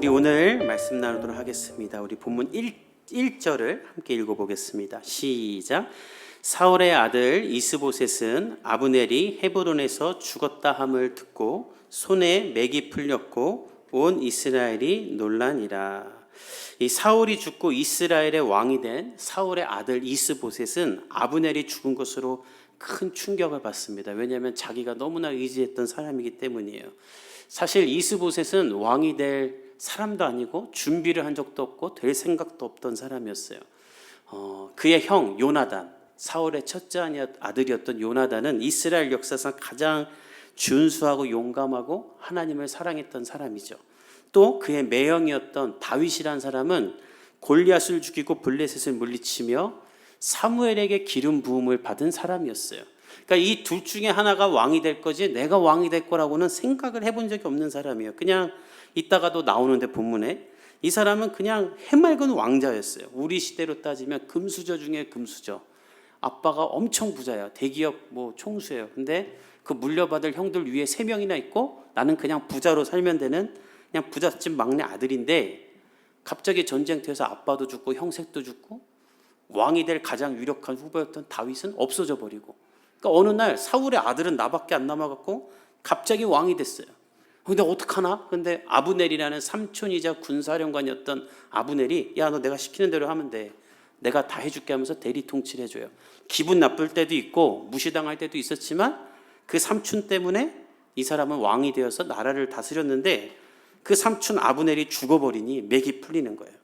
우리 오늘 말씀 나누도록 하겠습니다. 우리 본문 1, 1절을 함께 읽어보겠습니다. 시작. 사울의 아들 이스보셋은 아브넬이 헤브론에서 죽었다 함을 듣고 손에 맥이 풀렸고 온 이스라엘이 논란이라. 이 사울이 죽고 이스라엘의 왕이 된 사울의 아들 이스보셋은 아브넬이 죽은 것으로 큰 충격을 받습니다. 왜냐하면 자기가 너무나 의지했던 사람이기 때문이에요. 사실 이스보셋은 왕이 될 사람도 아니고 준비를 한 적도 없고 될 생각도 없던 사람이었어요. 어, 그의 형 요나단, 사울의 첫째 아들이었던 요나단은 이스라엘 역사상 가장 준수하고 용감하고 하나님을 사랑했던 사람이죠. 또 그의 매형이었던 다윗이란 사람은 골리앗을 죽이고 블레셋을 물리치며 사무엘에게 기름 부음을 받은 사람이었어요. 그러니까 이 둘 중에 하나가 왕이 될 거지 내가 왕이 될 거라고는 생각을 해본 적이 없는 사람이에요. 그냥 이따가도 나오는데 본문에 이 사람은 그냥 해맑은 왕자였어요. 우리 시대로 따지면 금수저 중에 금수저. 아빠가 엄청 부자야. 대기업 뭐 총수예요. 근데 그 물려받을 형들 위에 세 명이나 있고 나는 그냥 부자로 살면 되는 그냥 부잣집 막내 아들인데 갑자기 전쟁터에서 아빠도 죽고 형색도 죽고 왕이 될 가장 유력한 후보였던 다윗은 없어져 버리고 그러니까 어느 날 사울의 아들은 나밖에 안 남아갖고 갑자기 왕이 됐어요. 근데 어떡하나? 근데 아브넬이라는 삼촌이자 군사령관이었던 아브넬이 야 너 내가 시키는 대로 하면 돼. 내가 다 해줄게 하면서 대리 통치를 해줘요. 기분 나쁠 때도 있고 무시당할 때도 있었지만 그 삼촌 때문에 이 사람은 왕이 되어서 나라를 다스렸는데 그 삼촌 아브넬이 죽어버리니 맥이 풀리는 거예요.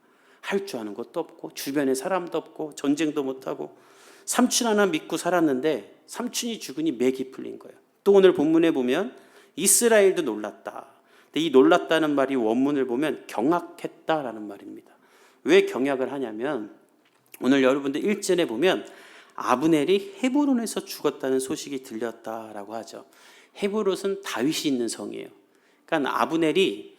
할 줄 아는 것도 없고 주변에 사람도 없고 전쟁도 못하고 삼촌 하나 믿고 살았는데 삼촌이 죽으니 맥이 풀린 거예요. 또 오늘 본문에 보면 이스라엘도 놀랐다. 근데 이 놀랐다는 말이 원문을 보면 경악했다라는 말입니다. 왜 경악을 하냐면 오늘 여러분들 일전에 보면 아브넬이 헤브론에서 죽었다는 소식이 들렸다라고 하죠. 헤브론은 다윗이 있는 성이에요. 그러니까 아브넬이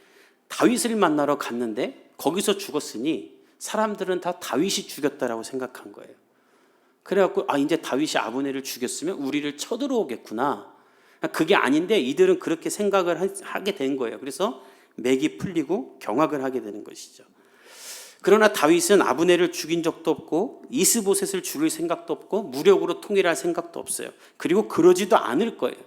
다윗을 만나러 갔는데 거기서 죽었으니 사람들은 다 다윗이 죽였다라고 생각한 거예요. 그래갖고 아 이제 다윗이 아브넬을 죽였으면 우리를 쳐들어오겠구나. 그게 아닌데 이들은 그렇게 생각을 하게 된 거예요. 그래서 맥이 풀리고 경악을 하게 되는 것이죠. 그러나 다윗은 아브넬을 죽인 적도 없고 이스보셋을 죽일 생각도 없고 무력으로 통일할 생각도 없어요. 그리고 그러지도 않을 거예요.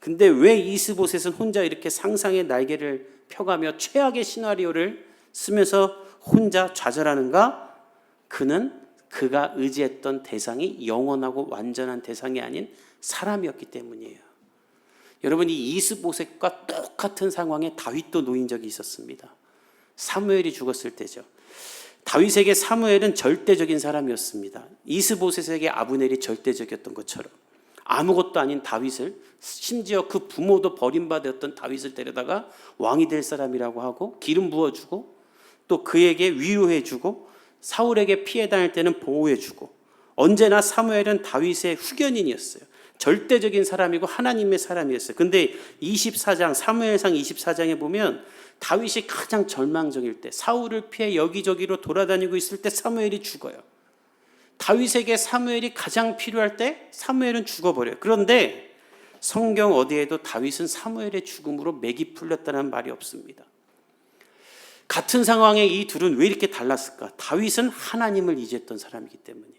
근데 왜 이스보셋은 혼자 이렇게 상상의 날개를 펴가며 최악의 시나리오를 쓰면서 혼자 좌절하는가? 그는 그가 의지했던 대상이 영원하고 완전한 대상이 아닌 사람이었기 때문이에요. 여러분 이 이스보셋과 똑같은 상황에 다윗도 놓인 적이 있었습니다. 사무엘이 죽었을 때죠. 다윗에게 사무엘은 절대적인 사람이었습니다. 이스보셋에게 아브넬이 절대적이었던 것처럼 아무것도 아닌 다윗을 심지어 그 부모도 버림받았던 다윗을 데려다가 왕이 될 사람이라고 하고 기름 부어주고 또 그에게 위로해주고 사울에게 피해 다닐 때는 보호해주고 언제나 사무엘은 다윗의 후견인이었어요. 절대적인 사람이고 하나님의 사람이었어요. 근데 24장 사무엘상 24장에 보면 다윗이 가장 절망적일 때 사울을 피해 여기저기로 돌아다니고 있을 때 사무엘이 죽어요. 다윗에게 사무엘이 가장 필요할 때 사무엘은 죽어버려요. 그런데 성경 어디에도 다윗은 사무엘의 죽음으로 맥이 풀렸다는 말이 없습니다. 같은 상황에 이 둘은 왜 이렇게 달랐을까? 다윗은 하나님을 의지했던 사람이기 때문이에요.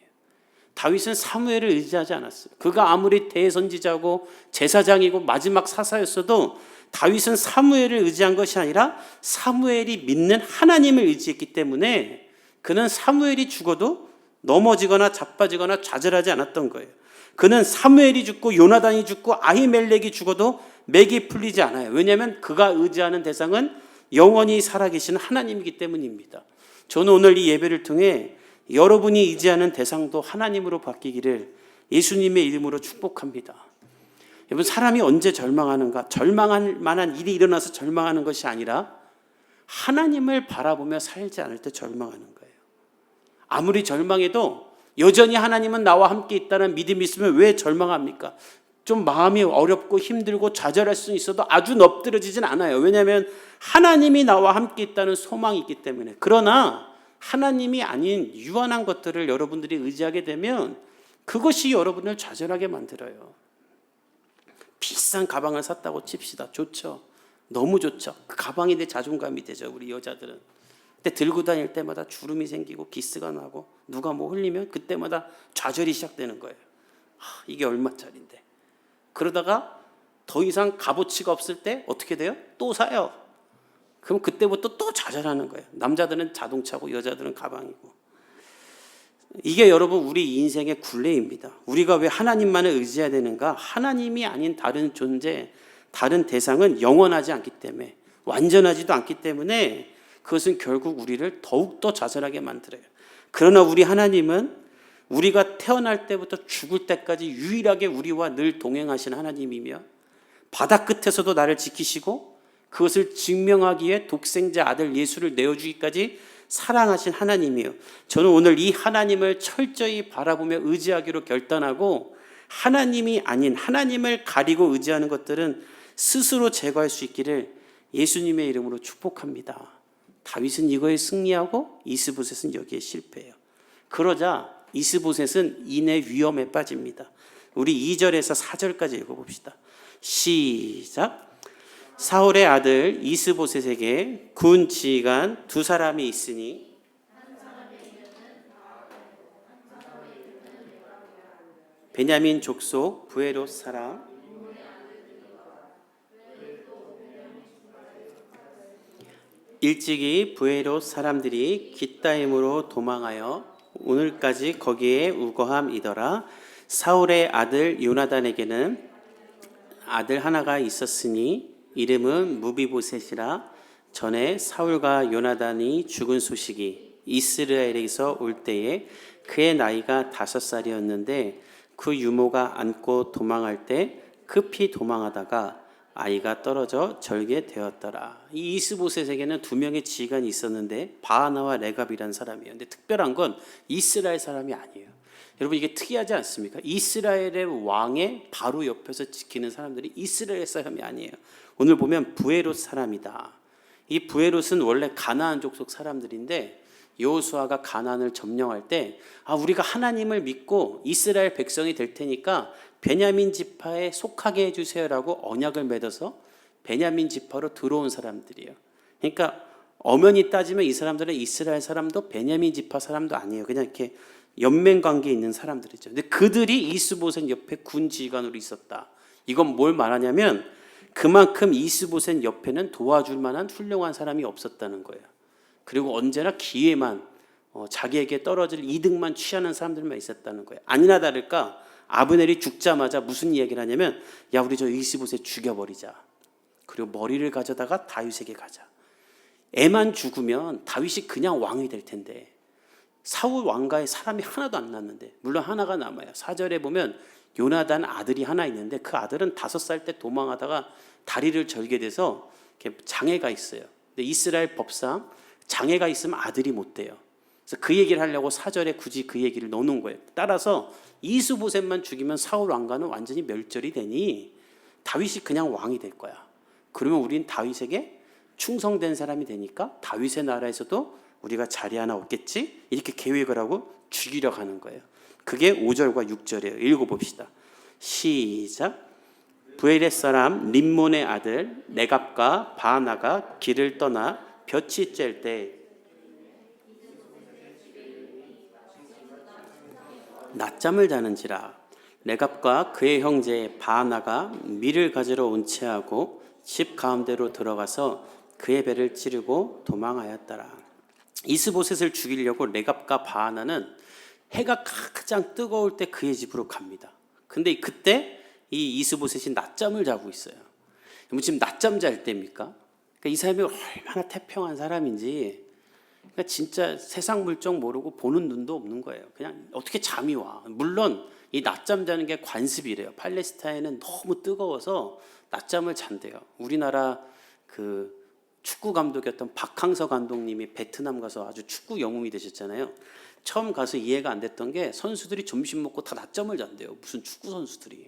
다윗은 사무엘을 의지하지 않았어요. 그가 아무리 대선지자고 제사장이고 마지막 사사였어도 다윗은 사무엘을 의지한 것이 아니라 사무엘이 믿는 하나님을 의지했기 때문에 그는 사무엘이 죽어도 넘어지거나 자빠지거나 좌절하지 않았던 거예요. 그는 사무엘이 죽고 요나단이 죽고 아히멜렉이 죽어도 맥이 풀리지 않아요. 왜냐하면 그가 의지하는 대상은 영원히 살아계신 하나님이기 때문입니다. 저는 오늘 이 예배를 통해 여러분이 의지하는 대상도 하나님으로 바뀌기를 예수님의 이름으로 축복합니다. 여러분 사람이 언제 절망하는가? 절망할 만한 일이 일어나서 절망하는 것이 아니라 하나님을 바라보며 살지 않을 때 절망하는 거예요. 아무리 절망해도 여전히 하나님은 나와 함께 있다는 믿음이 있으면 왜 절망합니까? 좀 마음이 어렵고 힘들고 좌절할 수 있어도 아주 엎드러지진 않아요. 왜냐하면 하나님이 나와 함께 있다는 소망이 있기 때문에. 그러나 하나님이 아닌 유한한 것들을 여러분들이 의지하게 되면 그것이 여러분을 좌절하게 만들어요. 비싼 가방을 샀다고 칩시다. 좋죠. 너무 좋죠. 그 가방이 내 자존감이 되죠. 우리 여자들은. 근데 들고 다닐 때마다 주름이 생기고 기스가 나고 누가 뭐 흘리면 그때마다 좌절이 시작되는 거예요. 하, 이게 얼마짜린데. 그러다가 더 이상 값어치가 없을 때 어떻게 돼요? 또 사요. 그럼 그때부터 또 좌절하는 거예요. 남자들은 자동차고 여자들은 가방이고. 이게 여러분 우리 인생의 굴레입니다. 우리가 왜 하나님만을 의지해야 되는가? 하나님이 아닌 다른 존재, 다른 대상은 영원하지 않기 때문에 완전하지도 않기 때문에 그것은 결국 우리를 더욱더 좌절하게 만들어요. 그러나 우리 하나님은 우리가 태어날 때부터 죽을 때까지 유일하게 우리와 늘 동행하신 하나님이며 바다 끝에서도 나를 지키시고 그것을 증명하기 위해 독생자 아들 예수를 내어주기까지 사랑하신 하나님이요. 저는 오늘 이 하나님을 철저히 바라보며 의지하기로 결단하고 하나님이 아닌 하나님을 가리고 의지하는 것들은 스스로 제거할 수 있기를 예수님의 이름으로 축복합니다. 다윗은 이거에 승리하고 이스보셋은 여기에 실패해요. 그러자 이스보셋은 인의 위험에 빠집니다. 우리 2절에서 4절까지 읽어봅시다. 시작. 사울의 아들 이스보셋에게 군 지휘관 두 사람이 있으니 베냐민 족속 부에롯 사람 일찍이 부에롯 사람들이 기타임으로 도망하여 오늘까지 거기에 우거함이더라. 사울의 아들 요나단에게는 아들 하나가 있었으니 이름은 무비보셋이라 전에 사울과 요나단이 죽은 소식이 이스라엘에서 올 때에 그의 나이가 다섯 살이었는데 그 유모가 안고 도망할 때 급히 도망하다가 아이가 떨어져 절게 되었더라. 이 이스보셋에게는 두 명의 지휘관이 있었는데 바하나와 레갑이라는 사람이에요. 근데 특별한 건 이스라엘 사람이 아니에요. 여러분 이게 특이하지 않습니까? 이스라엘의 왕의 바로 옆에서 지키는 사람들이 이스라엘 사람이 아니에요. 오늘 보면 부에롯 사람이다. 이 부에롯은 원래 가나안 족속 사람들인데 여호수아가 가나안을 점령할 때 아, 우리가 하나님을 믿고 이스라엘 백성이 될 테니까 베냐민 지파에 속하게 해 주세요라고 언약을 맺어서 베냐민 지파로 들어온 사람들이에요. 그러니까 엄연히 따지면 이 사람들은 이스라엘 사람도 베냐민 지파 사람도 아니에요. 그냥 이렇게 연맹 관계에 있는 사람들이죠. 근데 그들이 이스보셋 옆에 군 지휘관으로 있었다. 이건 뭘 말하냐면 그만큼 이스보셋 옆에는 도와줄 만한 훌륭한 사람이 없었다는 거예요. 그리고 언제나 기회만 어, 자기에게 떨어질 이득만 취하는 사람들만 있었다는 거예요. 아니나 다를까 아브넬이 죽자마자 무슨 이야기를 하냐면 야 우리 저 이스보셋 죽여버리자. 그리고 머리를 가져다가 다윗에게 가자. 애만 죽으면 다윗이 그냥 왕이 될 텐데 사울 왕가에 사람이 하나도 안 났는데 물론 하나가 남아요. 사절에 보면 요나단 아들이 하나 있는데 그 아들은 다섯 살 때 도망하다가 다리를 절게 돼서 장애가 있어요. 근데 이스라엘 법상 장애가 있으면 아들이 못 돼요. 그래서 그 얘기를 하려고 사절에 굳이 그 얘기를 넣어놓은 거예요. 따라서 이수보셋만 죽이면 사울 왕가는 완전히 멸절이 되니 다윗이 그냥 왕이 될 거야. 그러면 우린 다윗에게 충성된 사람이 되니까 다윗의 나라에서도 우리가 자리 하나 없겠지? 이렇게 계획을 하고 죽이려 하는 거예요. 그게 5절과 6절이에요. 읽어봅시다. 시작. 부엘의 사람 림몬의 아들 네갑과 바나가 길을 떠나 볕이 쬐 때 낮잠을 자는지라 레갑과 그의 형제 바나가 밀을 가지러 온 채하고 집 가운데로 들어가서 그의 배를 찌르고 도망하였더라. 이스보셋을 죽이려고 레갑과 바나는 해가 가장 뜨거울 때 그의 집으로 갑니다. 근데 그때 이 이스보셋이 낮잠을 자고 있어요. 뭐 지금 낮잠 잘 때입니까? 그러니까 이 사람이 얼마나 태평한 사람인지 그러니까 진짜 세상 물정 모르고 보는 눈도 없는 거예요. 그냥 어떻게 잠이 와. 물론 이 낮잠 자는 게 관습이래요. 팔레스타인은 너무 뜨거워서 낮잠을 잔대요. 우리나라 그 축구 감독이었던 박항서 감독님이 베트남 가서 아주 축구 영웅이 되셨잖아요. 처음 가서 이해가 안 됐던 게 선수들이 점심 먹고 다 낮잠을 잔대요. 무슨 축구 선수들이.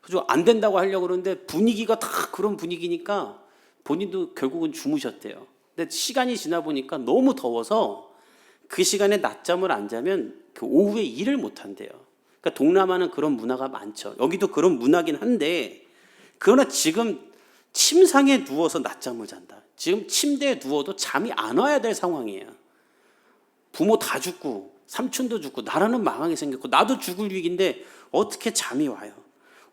그래서 안 된다고 하려고 그러는데 분위기가 다 그런 분위기니까 본인도 결국은 주무셨대요. 근데 시간이 지나 보니까 너무 더워서 그 시간에 낮잠을 안 자면 그 오후에 일을 못 한대요. 그러니까 동남아는 그런 문화가 많죠. 여기도 그런 문화긴 한데 그러나 지금 침상에 누워서 낮잠을 잔다. 지금 침대에 누워도 잠이 안 와야 될 상황이에요. 부모 다 죽고 삼촌도 죽고 나라는 망하게 생겼고 나도 죽을 위기인데 어떻게 잠이 와요?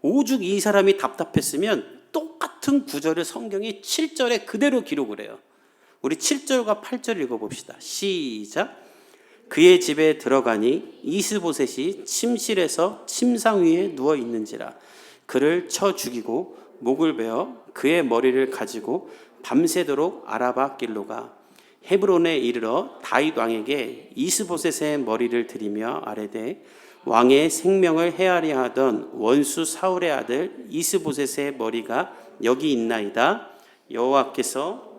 오죽 이 사람이 답답했으면 똑같은 구절을 성경이 7절에 그대로 기록을 해요. 우리 7절과 8절 읽어봅시다. 시작. 그의 집에 들어가니 이스보셋이 침실에서 침상 위에 누워 있는지라 그를 쳐 죽이고 목을 베어 그의 머리를 가지고 밤새도록 아라바 길로 가 헤브론에 이르러 다윗 왕에게 이스보셋의 머리를 들이며 아뢰되 왕의 생명을 헤아려 하던 원수 사울의 아들 이스보셋의 머리가 여기 있나이다. 여호와께서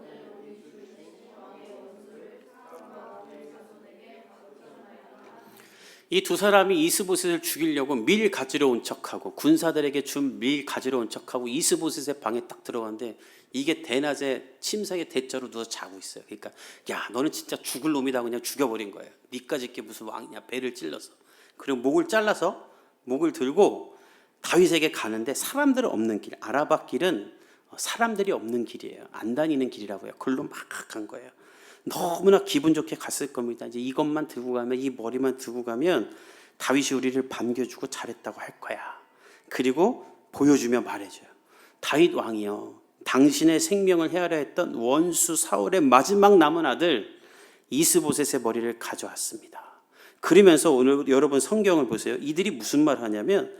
이두 사람이 이스보셋을 죽이려고 밀 가지러 온 척하고 군사들에게 준 밀 가지러 온 척하고 이스보셋의 방에 딱 들어갔는데 이게 대낮에 침상에 대자로 누워 자고 있어요. 그러니까 야 너는 진짜 죽을 놈이다 그냥 죽여버린 거예요. 니까지 게 무슨 왕이냐 배를 찔러서 그리고 목을 잘라서 목을 들고 다윗에게 가는데 사람들 없는 길 아라바 길은 사람들이 없는 길이에요. 안 다니는 길이라고 해요. 글로 막 간 거예요. 너무나 기분 좋게 갔을 겁니다. 이제 이것만 들고 가면 이 머리만 들고 가면 다윗이 우리를 반겨주고 잘했다고 할 거야. 그리고 보여주며 말해줘요. 다윗 왕이요. 당신의 생명을 헤아려 했던 원수 사울의 마지막 남은 아들 이스보셋의 머리를 가져왔습니다. 그러면서 오늘 여러분 성경을 보세요. 이들이 무슨 말을 하냐면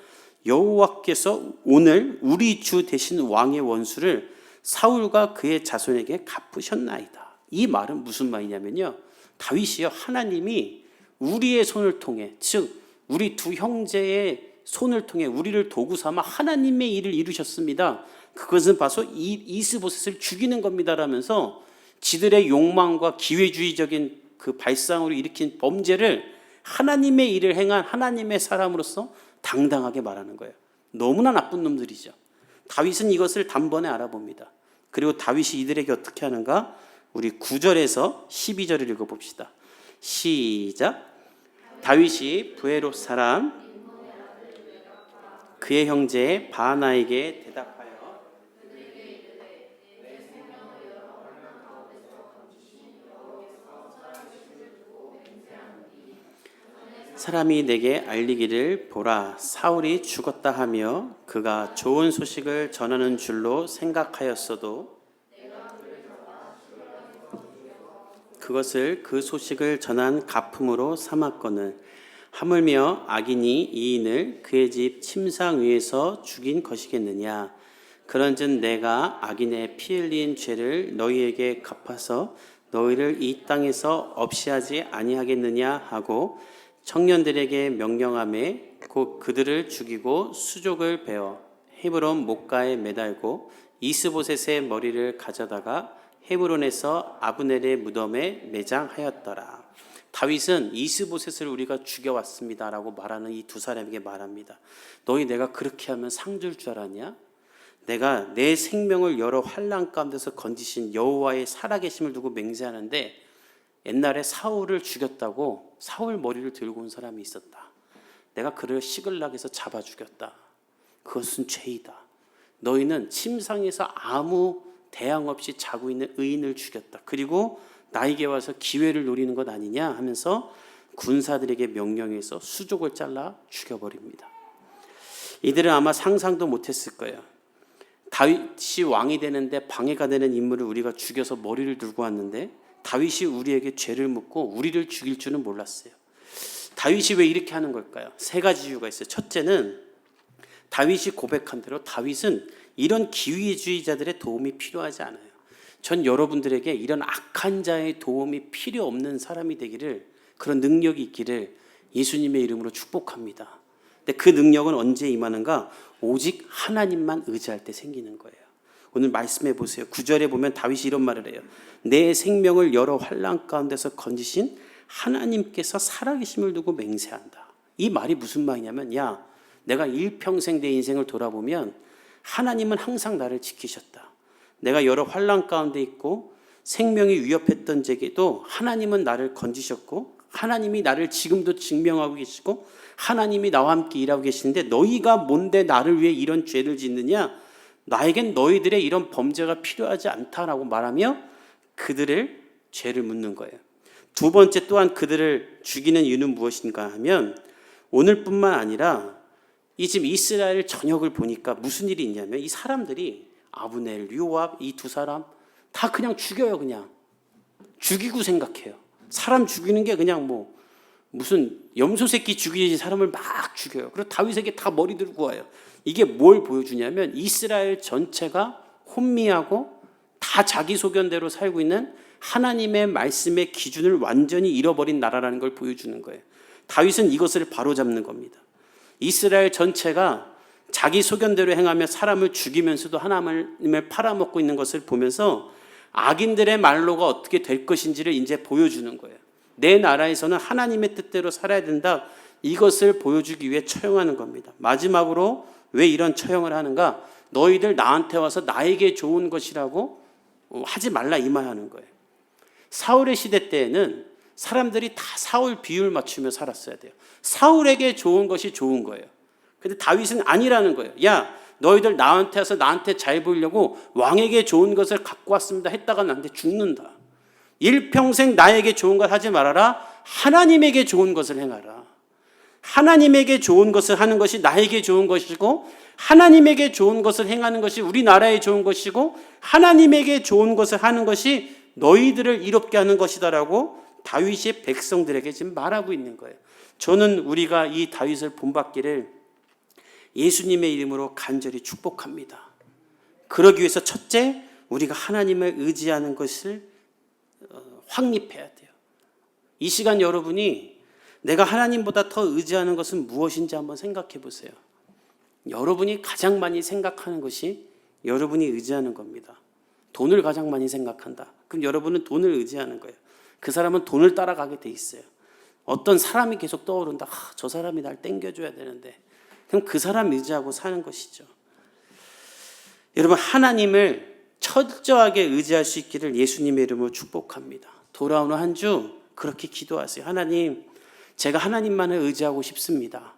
여호와께서 오늘 우리 주 대신 왕의 원수를 사울과 그의 자손에게 갚으셨나이다. 이 말은 무슨 말이냐면요. 다윗이요. 하나님이 우리의 손을 통해 즉 우리 두 형제의 손을 통해 우리를 도구 삼아 하나님의 일을 이루셨습니다. 그것은 바로 이 이스보셋을 죽이는 겁니다라면서 지들의 욕망과 기회주의적인 그 발상으로 일으킨 범죄를 하나님의 일을 행한 하나님의 사람으로서 당당하게 말하는 거예요. 너무나 나쁜 놈들이죠. 다윗은 이것을 단번에 알아봅니다. 그리고 다윗이 이들에게 어떻게 하는가? 우리 9절에서 12절을 읽어봅시다. 시작. 다윗이 부에롯 사람 그의 형제 바나에게 대답 사람이 내게 알리기를 보라 사울이 죽었다 하며 그가 좋은 소식을 전하는 줄로 생각하였어도 그것을 그 소식을 전한 가품으로 삼았거늘. 하물며 악인이 이인을 그의 집 침상 위에서 죽인 것이겠느냐? 그런즉 내가 악인의 피 흘린 죄를 너희에게 갚아서 너희를 이 땅에서 없이 하지 아니하겠느냐? 하고 청년들에게 명령함에 곧 그들을 죽이고 수족을 베어 헤브론 목가에 매달고 이스보셋의 머리를 가져다가 헤브론에서 아브넬의 무덤에 매장하였더라. 다윗은 이스보셋을 우리가 죽여왔습니다라고 말하는 이 두 사람에게 말합니다. 너희 내가 그렇게 하면 상줄 줄 알았냐? 내가 내 생명을 여러 환란 가운데서 건지신 여호와의 살아계심을 두고 맹세하는데 옛날에 사울을 죽였다고 사울 머리를 들고 온 사람이 있었다. 내가 그를 시글락에서 잡아 죽였다. 그것은 죄이다. 너희는 침상에서 아무 대항 없이 자고 있는 의인을 죽였다. 그리고 나에게 와서 기회를 노리는 것 아니냐 하면서 군사들에게 명령해서 수족을 잘라 죽여버립니다. 이들은 아마 상상도 못했을 거예요. 다윗이 왕이 되는데 방해가 되는 인물을 우리가 죽여서 머리를 들고 왔는데 다윗이 우리에게 죄를 묻고 우리를 죽일 줄은 몰랐어요. 다윗이 왜 이렇게 하는 걸까요? 세 가지 이유가 있어요. 첫째는 다윗이 고백한 대로 다윗은 이런 기회주의자들의 도움이 필요하지 않아요. 전 여러분들에게 이런 악한 자의 도움이 필요 없는 사람이 되기를 그런 능력이 있기를 예수님의 이름으로 축복합니다. 근데 그 능력은 언제 임하는가? 오직 하나님만 의지할 때 생기는 거예요. 오늘 말씀해 보세요. 구절에 보면 다윗이 이런 말을 해요. 내 생명을 여러 환란 가운데서 건지신 하나님께서 살아계심을 두고 맹세한다. 이 말이 무슨 말이냐면 야, 내가 일평생 내 인생을 돌아보면 하나님은 항상 나를 지키셨다. 내가 여러 환란 가운데 있고 생명이 위협했던 적에도 하나님은 나를 건지셨고 하나님이 나를 지금도 증명하고 계시고 하나님이 나와 함께 일하고 계시는데 너희가 뭔데 나를 위해 이런 죄를 짓느냐? 나에겐 너희들의 이런 범죄가 필요하지 않다라고 말하며 그들을 죄를 묻는 거예요. 두 번째 또한 그들을 죽이는 이유는 무엇인가 하면 오늘뿐만 아니라 이 지금 이스라엘 전역을 보니까 무슨 일이 있냐면 이 사람들이 아브넬, 요압 이 두 사람 다 그냥 죽여요 그냥 죽이고 생각해요. 사람 죽이는 게 그냥 뭐 무슨 염소 새끼 죽이지 사람을 막 죽여요. 그리고 다윗에게 다 머리 들고 와요. 이게 뭘 보여주냐면 이스라엘 전체가 혼미하고 다 자기 소견대로 살고 있는 하나님의 말씀의 기준을 완전히 잃어버린 나라라는 걸 보여주는 거예요. 다윗은 이것을 바로잡는 겁니다. 이스라엘 전체가 자기 소견대로 행하며 사람을 죽이면서도 하나님을 팔아먹고 있는 것을 보면서 악인들의 말로가 어떻게 될 것인지를 이제 보여주는 거예요. 내 나라에서는 하나님의 뜻대로 살아야 된다. 이것을 보여주기 위해 처형하는 겁니다. 마지막으로 왜 이런 처형을 하는가? 너희들 나한테 와서 나에게 좋은 것이라고 하지 말라 이 말 하는 거예요. 사울의 시대 때에는 사람들이 다 사울 비율 맞추며 살았어야 돼요. 사울에게 좋은 것이 좋은 거예요. 근데 다윗은 아니라는 거예요. 야, 너희들 나한테 와서 나한테 잘 보이려고 왕에게 좋은 것을 갖고 왔습니다 했다가 나한테 죽는다. 일평생 나에게 좋은 것 하지 말아라. 하나님에게 좋은 것을 행하라. 하나님에게 좋은 것을 하는 것이 나에게 좋은 것이고 하나님에게 좋은 것을 행하는 것이 우리나라에 좋은 것이고 하나님에게 좋은 것을 하는 것이 너희들을 이롭게 하는 것이다라고 다윗이 백성들에게 지금 말하고 있는 거예요. 저는 우리가 이 다윗을 본받기를 예수님의 이름으로 간절히 축복합니다. 그러기 위해서 첫째, 우리가 하나님을 의지하는 것을 어, 확립해야 돼요. 이 시간 여러분이 내가 하나님보다 더 의지하는 것은 무엇인지 한번 생각해 보세요. 여러분이 가장 많이 생각하는 것이 여러분이 의지하는 겁니다. 돈을 가장 많이 생각한다. 그럼 여러분은 돈을 의지하는 거예요. 그 사람은 돈을 따라가게 돼 있어요. 어떤 사람이 계속 떠오른다. 아, 저 사람이 날 땡겨줘야 되는데. 그럼 그 사람 의지하고 사는 것이죠. 여러분, 하나님을 철저하게 의지할 수 있기를 예수님의 이름으로 축복합니다. 돌아오는 한 주 그렇게 기도하세요. 하나님, 제가 하나님만을 의지하고 싶습니다.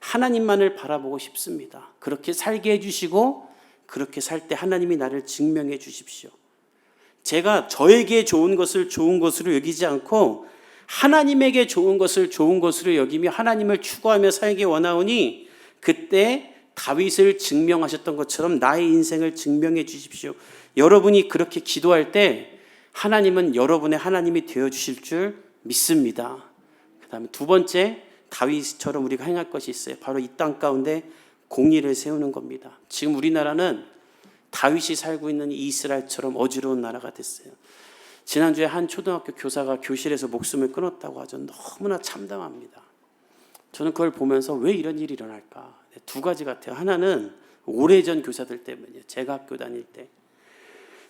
하나님만을 바라보고 싶습니다. 그렇게 살게 해주시고, 그렇게 살 때 하나님이 나를 증명해 주십시오. 제가 저에게 좋은 것을 좋은 것으로 여기지 않고, 하나님에게 좋은 것을 좋은 것으로 여기며 하나님을 추구하며 살기 원하오니, 그때 다윗을 증명하셨던 것처럼 나의 인생을 증명해 주십시오. 여러분이 그렇게 기도할 때 하나님은 여러분의 하나님이 되어 주실 줄 믿습니다. 그다음에 두 번째 다윗처럼 우리가 행할 것이 있어요. 바로 이 땅 가운데 공의를 세우는 겁니다. 지금 우리나라는 다윗이 살고 있는 이스라엘처럼 어지러운 나라가 됐어요. 지난주에 한 초등학교 교사가 교실에서 목숨을 끊었다고 하죠. 너무나 참담합니다. 저는 그걸 보면서 왜 이런 일이 일어날까? 두 가지 같아요. 하나는 오래전 교사들 때문이에요. 제가 학교 다닐 때.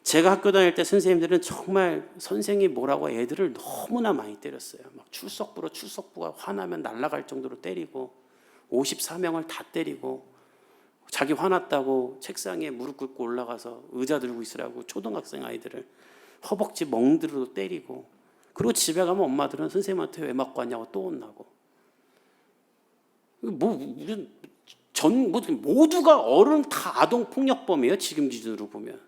제가 학교 다닐 때 선생님들은 정말 선생이 뭐라고 애들을 너무나 많이 때렸어요. 막 출석부로 출석부가 화나면 날아갈 정도로 때리고 54명을 다 때리고 자기 화났다고 책상에 무릎 꿇고 올라가서 의자 들고 있으라고 초등학생 아이들을 허벅지 멍들어도 때리고 그리고 집에 가면 엄마들은 선생님한테 왜 맞고 왔냐고 또 혼나고 뭐 무슨 전 모두가 어른 다 아동 폭력범이에요 지금 기준으로 보면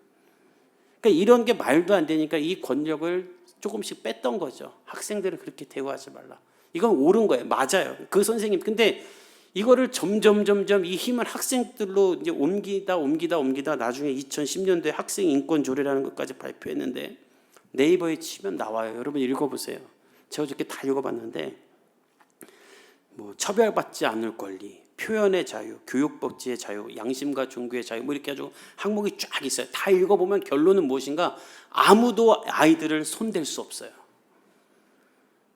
그러니까 이런 게 말도 안 되니까 이 권력을 조금씩 뺐던 거죠. 학생들을 그렇게 대우하지 말라. 이건 옳은 거예요. 맞아요. 그 선생님. 근데 이거를 점점 점점 이 힘을 학생들로 이제 옮기다 옮기다 옮기다 나중에 2010년도에 학생 인권 조례라는 것까지 발표했는데 네이버에 치면 나와요. 여러분 읽어보세요. 제가 어저께 다 읽어봤는데 뭐 처벌받지 않을 권리, 표현의 자유, 교육복지의 자유, 양심과 종교의 자유 뭐 이렇게 가지고 항목이 쫙 있어요. 다 읽어보면 결론은 무엇인가? 아무도 아이들을 손댈 수 없어요.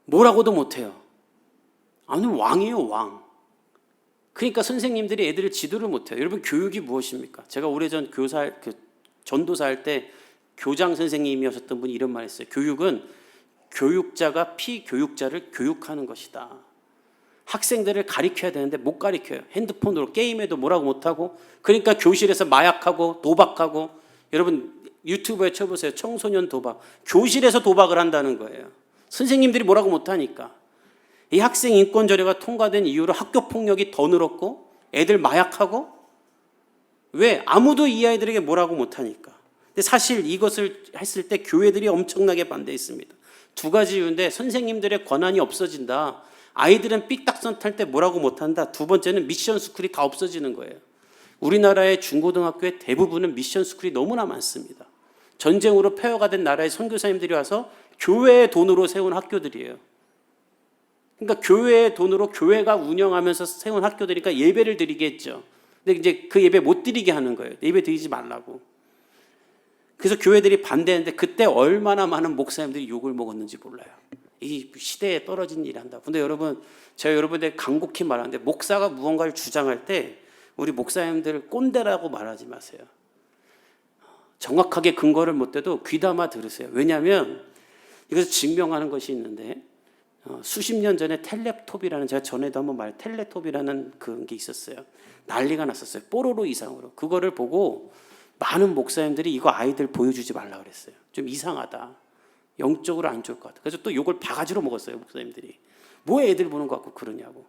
뭐라고도 못해요. 아니 왕이에요 왕. 그러니까 선생님들이 애들을 지도를 못해요. 여러분 교육이 무엇입니까? 제가 오래전 교사 그 전도사 할 때 교장 선생님이었던 분이 이런 말했어요. 교육은 교육자가 피교육자를 교육하는 것이다. 학생들을 가리켜야 되는데 못 가리켜요. 핸드폰으로 게임해도 뭐라고 못하고 그러니까 교실에서 마약하고 도박하고 여러분 유튜브에 쳐보세요. 청소년 도박. 교실에서 도박을 한다는 거예요. 선생님들이 뭐라고 못하니까. 이 학생 인권 조례가 통과된 이후로 학교 폭력이 더 늘었고 애들 마약하고 왜? 아무도 이 아이들에게 뭐라고 못하니까. 근데 사실 이것을 했을 때 교회들이 엄청나게 반대했습니다. 두 가지 이유인데 선생님들의 권한이 없어진다. 아이들은 삐딱선 탈 때 뭐라고 못한다. 두 번째는 미션 스쿨이 다 없어지는 거예요. 우리나라의 중고등학교의 대부분은 미션 스쿨이 너무나 많습니다. 전쟁으로 폐허가 된 나라의 선교사님들이 와서 교회의 돈으로 세운 학교들이에요. 그러니까 교회의 돈으로 교회가 운영하면서 세운 학교들이니까 예배를 드리겠죠. 근데 이제 그 예배 못 드리게 하는 거예요. 예배 드리지 말라고. 그래서 교회들이 반대했는데 그때 얼마나 많은 목사님들이 욕을 먹었는지 몰라요. 이 시대에 떨어진 일 한다. 근데 여러분, 제가 여러분들 간곡히 말하는데 목사가 무언가를 주장할 때 우리 목사님들 꼰대라고 말하지 마세요. 정확하게 근거를 못 대도 귀담아 들으세요. 왜냐하면 이것을 증명하는 것이 있는데 어, 수십 년 전에 텔레톱이라는 제가 전에도 한번 말 텔레톱이라는 그런 게 있었어요. 난리가 났었어요. 뽀로로 이상으로 그거를 보고 많은 목사님들이 이거 아이들 보여주지 말라 그랬어요. 좀 이상하다. 영적으로 안 좋을 것 같아. 그래서 또 욕을 바가지로 먹었어요 목사님들이. 뭐 애들 보는 것 같고 그러냐고.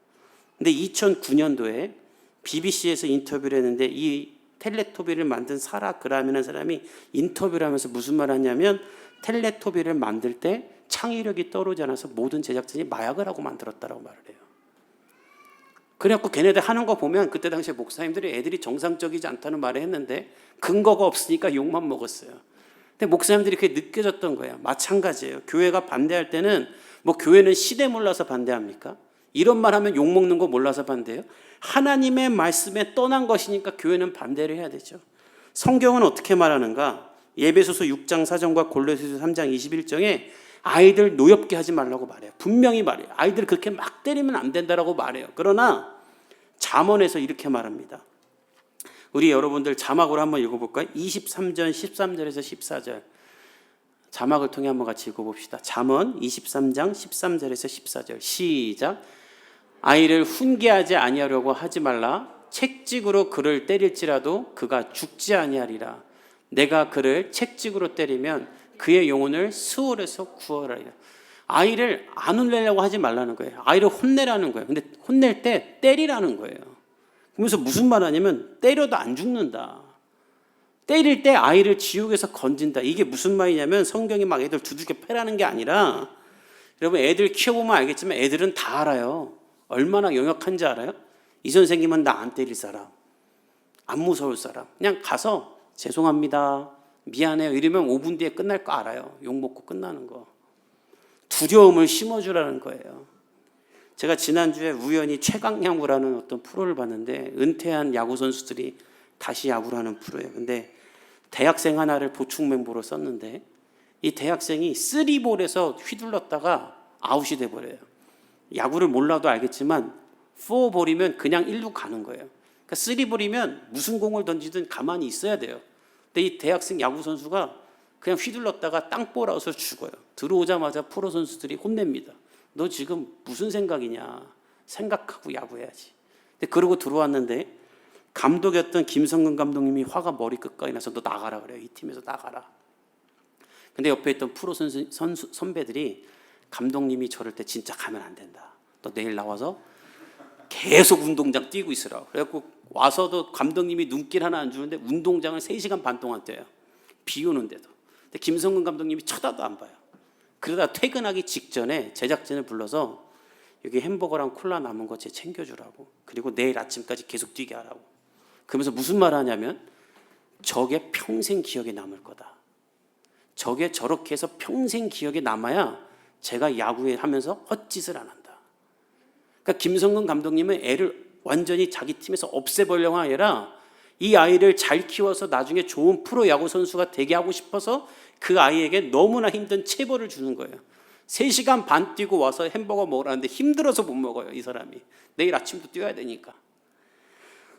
근데 2009년도에 BBC에서 인터뷰를 했는데 이 텔레토비를 만든 사라 그라미라는 사람이 인터뷰를 하면서 무슨 말을 하냐면 텔레토비를 만들 때 창의력이 떠오르지 않아서 모든 제작진이 마약을 하고 만들었다라고 말을 해요. 그래갖고 걔네들 하는 거 보면 그때 당시에 목사님들이 애들이 정상적이지 않다는 말을 했는데 근거가 없으니까 욕만 먹었어요. 근데 목사님들이 그게 느껴졌던 거예요. 마찬가지예요. 교회가 반대할 때는 뭐 교회는 시대 몰라서 반대합니까? 이런 말 하면 욕 먹는 거 몰라서 반대해요? 하나님의 말씀에 떠난 것이니까 교회는 반대를 해야 되죠. 성경은 어떻게 말하는가? 예배소서 6장 4절과 골로새서 3장 21절에 아이들 노엽게 하지 말라고 말해요. 분명히 말해요. 아이들 그렇게 막 때리면 안 된다라고 말해요. 그러나 잠언에서 이렇게 말합니다. 우리 여러분들 자막으로 한번 읽어볼까요? 23절, 13절에서 14절. 자막을 통해 한번 같이 읽어봅시다. 잠언 23장 13절에서 14절. 시작. 아이를 훈계하지 아니하려고 하지 말라. 책직으로 그를 때릴지라도 그가 죽지 아니하리라. 내가 그를 책직으로 때리면 그의 영혼을 수월에서 구하리라. 아이를 안 혼내려고 하지 말라는 거예요. 아이를 혼내라는 거예요. 근데 혼낼 때 때리라는 거예요. 그러면서 무슨 말 하냐면 때려도 안 죽는다. 때릴 때 아이를 지옥에서 건진다. 이게 무슨 말이냐면 성경이 막 애들 두들겨 패라는 게 아니라 여러분 애들 키워보면 알겠지만 애들은 다 알아요. 얼마나 영역한지 알아요? 이 선생님은 나 안 때릴 사람, 안 무서울 사람. 그냥 가서 죄송합니다. 미안해요. 이러면 5분 뒤에 끝날 거 알아요. 욕 먹고 끝나는 거. 두려움을 심어주라는 거예요. 제가 지난주에 우연히 최강야구라는 어떤 프로를 봤는데 은퇴한 야구 선수들이 다시 야구를 하는 프로예요. 근데 대학생 하나를 보충 멤버로 썼는데 이 대학생이 쓰리볼에서 휘둘렀다가 아웃이 돼 버려요. 야구를 몰라도 알겠지만 포볼이면 그냥 일루 가는 거예요. 그러니까 쓰리볼이면 무슨 공을 던지든 가만히 있어야 돼요. 근데 이 대학생 야구 선수가 그냥 휘둘렀다가 땅볼 아웃을 죽어요. 들어오자마자 프로 선수들이 혼냅니다. 너 지금 무슨 생각이냐? 생각하고 야구해야지. 근데 그러고 들어왔는데 감독이었던 김성근 감독님이 화가 머리 끝까지 나서 너 나가라 그래요. 이 팀에서 나가라. 근데 옆에 있던 프로 선수, 선수 선배들이 감독님이 저럴 때 진짜 가면 안 된다. 너 내일 나와서 계속 운동장 뛰고 있으라. 그래갖고 와서도 감독님이 눈길 하나 안 주는데 운동장을 3시간 반 동안 뛰어요. 비 오는데도. 근데 김성근 감독님이 쳐다도 안 봐요. 그러다 퇴근하기 직전에 제작진을 불러서 여기 햄버거랑 콜라 남은 거 제 챙겨주라고. 그리고 내일 아침까지 계속 뛰게 하라고. 그러면서 무슨 말 하냐면 저게 평생 기억에 남을 거다. 저게 저렇게 해서 평생 기억에 남아야 제가 야구에 하면서 헛짓을 안 한다. 그러니까 김성근 감독님은 애를 완전히 자기 팀에서 없애버려가 아니라 이 아이를 잘 키워서 나중에 좋은 프로 야구 선수가 되게 하고 싶어서 그 아이에게 너무나 힘든 체벌을 주는 거예요. 3시간 반 뛰고 와서 햄버거 먹으라는데 힘들어서 못 먹어요, 이 사람이. 내일 아침도 뛰어야 되니까.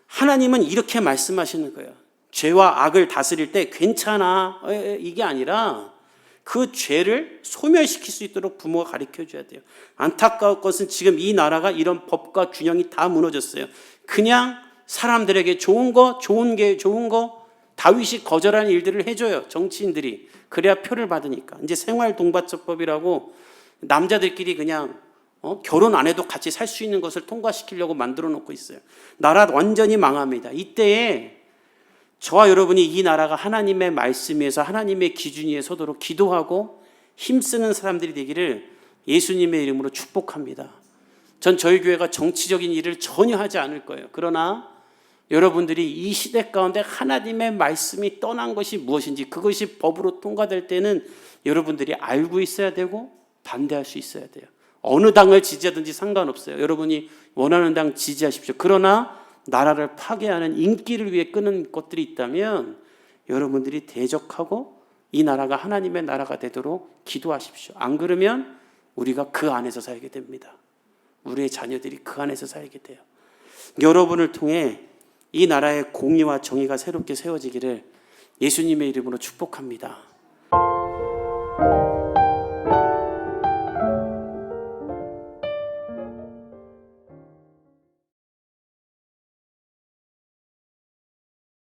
하나님은 이렇게 말씀하시는 거예요. 죄와 악을 다스릴 때 괜찮아. 이게 아니라 그 죄를 소멸시킬 수 있도록 부모가 가르쳐 줘야 돼요. 안타까운 것은 지금 이 나라가 이런 법과 균형이 다 무너졌어요. 그냥 사람들에게 좋은 거, 좋은 게 좋은 거, 다윗이 거절하는 일들을 해줘요. 정치인들이. 그래야 표를 받으니까. 이제 생활동반처법이라고 남자들끼리 그냥 어? 결혼 안 해도 같이 살 수 있는 것을 통과시키려고 만들어 놓고 있어요. 나라 완전히 망합니다. 이때에 저와 여러분이 이 나라가 하나님의 말씀에서 하나님의 기준 위에 서도록 기도하고 힘쓰는 사람들이 되기를 예수님의 이름으로 축복합니다. 전 저희 교회가 정치적인 일을 전혀 하지 않을 거예요. 그러나 여러분들이 이 시대 가운데 하나님의 말씀이 떠난 것이 무엇인지 그것이 법으로 통과될 때는 여러분들이 알고 있어야 되고 반대할 수 있어야 돼요. 어느 당을 지지하든지 상관없어요. 여러분이 원하는 당 지지하십시오. 그러나 나라를 파괴하는 인기를 위해 끄는 것들이 있다면 여러분들이 대적하고 이 나라가 하나님의 나라가 되도록 기도하십시오. 안 그러면 우리가 그 안에서 살게 됩니다. 우리의 자녀들이 그 안에서 살게 돼요. 여러분을 통해 이 나라의 공의와 정의가 새롭게 세워지기를 예수님의 이름으로 축복합니다.